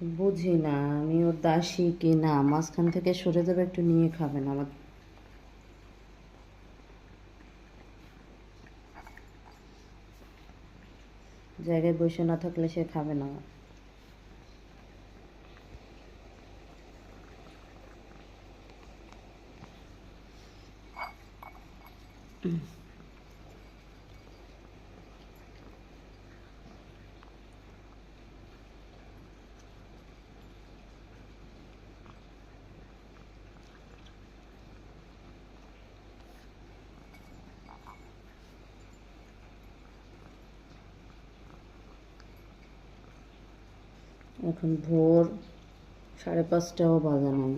বুঝি না আমি ওর দাসী কি না? মাঝখান থেকে সরে যাবে, একটু নিয়ে খাবেন আমার জায়গায় বসে না থাকলে সে খাবে না। এখন ভোর সাড়ে পাঁচটাও বাজে নাই।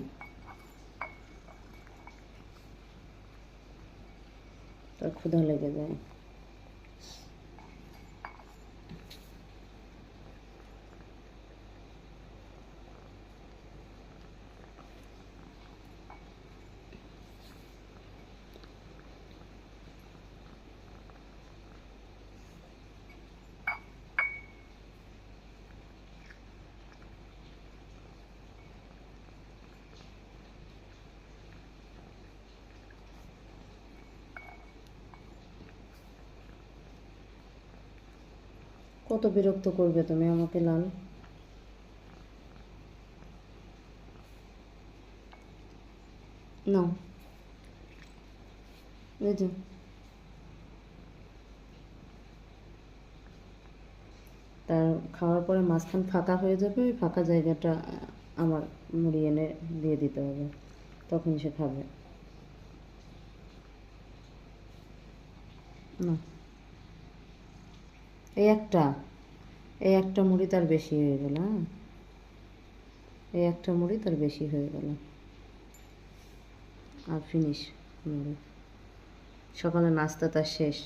তার ক্ষুধা লেগে যায়। কত বিরক্ত করবে তুমি আমাকে, লাল? নাও। এই তার খাওয়ার পরে মাঝখান ফাঁকা হয়ে যাবে, ওই ফাঁকা জায়গাটা আমার মুড়ি এনে দিয়ে দিতে হবে। তখন সে খাবে। না এই একটা এই একটা মুড়ি তার বেশি হয়ে গেল হ্যাঁ? এই একটা মুড়ি তার বেশি হয়ে গেল। আর ফিনিশ মুড়ি। সকালে নাস্তা তার শেষ।